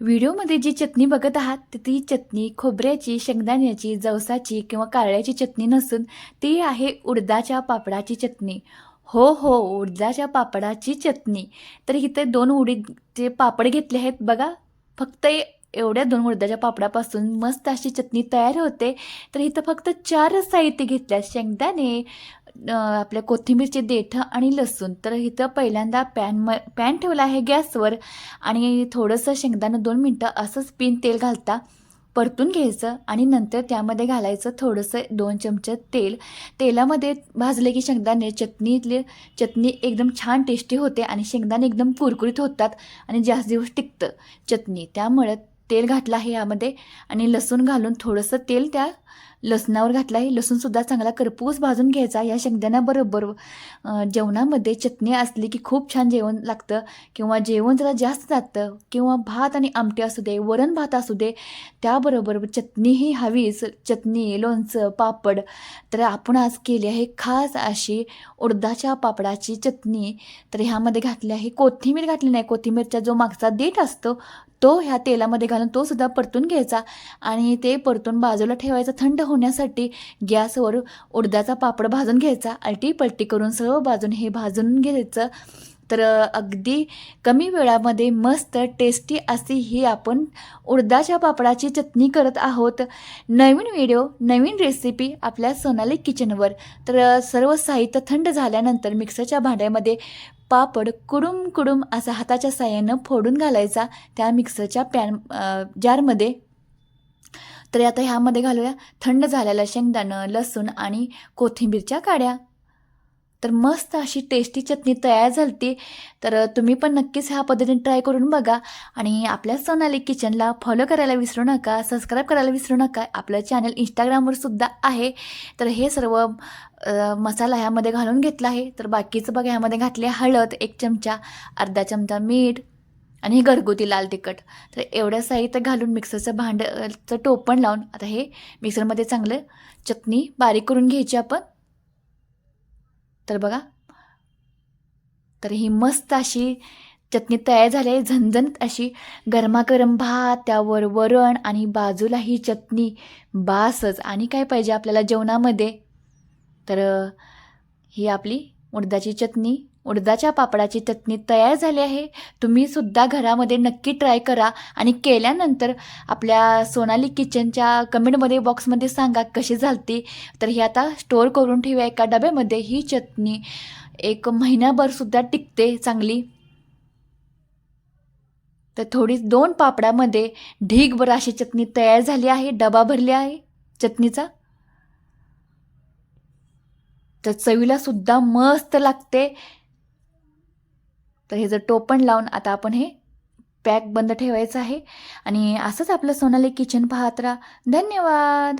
व्हिडिओमध्ये जी चटणी बघत आहात तर ती चटणी खोबऱ्याची शेंगदाण्याची जवसाची किंवा कारळ्याची चटणी नसून ती आहे उडदाच्या पापडाची चटणी. हो हो उडदाच्या पापडाची चटणी. तर इथे दोन उडीदचे पापड घेतले आहेत बघा. फक्त एवढ्या दोन उडदाच्या पापडापासून मस्त अशी चटणी तयार होते. तर इथं फक्त चारच साहित्य घेतल्या शेंगदाणे आपल्या कोथिंबीरचे देठं आणि लसूण. तर इथं पहिल्यांदा पॅन म पॅन ठेवला आहे गॅसवर आणि थोडंसं शेंगदाणं दोन मिनटं असंच पिन तेल घालता. परतून घ्यायचं आणि नंतर त्यामध्ये घालायचं थोडंसं दोन चमचे तेल. तेलामध्ये भाजले की शेंगदाणे चटणीतले चटणी एकदम छान टेस्टी होते आणि शेंगदाणे एकदम कुरकुरीत होतात आणि जास्त दिवस टिकतं चटणी. त्यामुळे तेल घातलं आहे यामध्ये आणि लसूण घालून थोडंसं तेल त्या लसणावर घातलं आहे. लसूणसुद्धा चांगला करपूस भाजून घ्यायचा. या शेंगदाण्याबरोबर जेवणामध्ये चटणी असली की खूप छान जेवण लागतं किंवा जेवण जरा जास्त जातं किंवा भात आणि आमटी असू दे वरण भात असू दे त्याबरोबर चटणीही हवीच. चटणी लोणचं पापड. तर आपण आज केली आहे खास अशी उडदाच्या पापडाची चटणी. तर ह्यामध्ये घातली आहे कोथिंबीर. घातली नाही कोथिंबीरचा जो मागचा देठ असतो तो ह्या तेलामध्ये घालून तो सुद्धा परतून घ्यायचा. आणि ते परतून बाजूला ठेवायचं थंड होण्यासाठी गॅसवर उडदाचा पापड भाजून घ्यायचा. अलटी पलटी करून सर्व बाजून हे भाजून घ्यायचं. तर अगदी कमी वेळामध्ये मस्त टेस्टी अशी ही आपण उडदाच्या पापडाची चटणी करत आहोत. नवीन व्हिडिओ नवीन रेसिपी आपल्या सोनाली किचनवर. तर सर्व साहित्य थंड झाल्यानंतर मिक्सरच्या भांड्यामध्ये पापड कुडुम कुडुम असा हाताच्या साह्यानं फोडून घालायचा त्या मिक्सरच्या पॅन जारमध्ये. तर आता ह्यामध्ये घालूया थंड झालेल्या शेंगदाणं लसूण आणि कोथिंबीरच्या काड्या. तर मस्त अशी टेस्टी चटणी तयार झाली तर तुम्ही पण नक्कीच ह्या पद्धतीने ट्राय करून बघा. आणि आपल्या सोनाली किचनला फॉलो करायला विसरू नका सबस्क्राईब करायला विसरू नका. आपलं चॅनल इंस्टाग्रामवर सुद्धा आहे. तर हे सर्व मसाला ह्यामध्ये घालून घेतला आहे. तर बाकीचं बघा ह्यामध्ये घातले हळद एक चमचा अर्धा चमचा मीठ आणि हे घरगुती लाल तिखट. तर एवढं साहित्य घालून मिक्सरचं भांडचं टोपण लावून आता हे मिक्सरमध्ये चांगलं चटणी बारीक करून घ्यायची आपण. तर बघा. तर ही मस्त अशी चटणी तयार झाली आहे. झणझणीत अशी गरमागरम भात त्यावर वरण आणि बाजूला ही चटणी बासच. आणि काय पाहिजे आपल्याला जेवणामध्ये? तर ही आपली उडदाची चटणी. उडदाच्या पापडाची चटणी तयार झाली आहे. तुम्ही सुद्धा घरामध्ये नक्की ट्राय करा आणि केल्यानंतर आपल्या सोनाली किचनच्या कमेंटमध्ये बॉक्समध्ये सांगा कशी झालती. तर ही आता स्टोअर करून ठेवूया एका डब्यामध्ये. ही चटणी एक महिनाभरसुद्धा टिकते चांगली. तर थोडी दोन पापडामध्ये ढीगभर अशी चटणी तयार झाली आहे. डबा भरली आहे चटणीचा. तर चवीला सुद्धा मस्त लागते. तर हे जर टोपण लावून आता आपण हे पॅक बंद ठेवायचं आहे. आणि असंच आपलं सोनाली किचन पाहत राहा. धन्यवाद.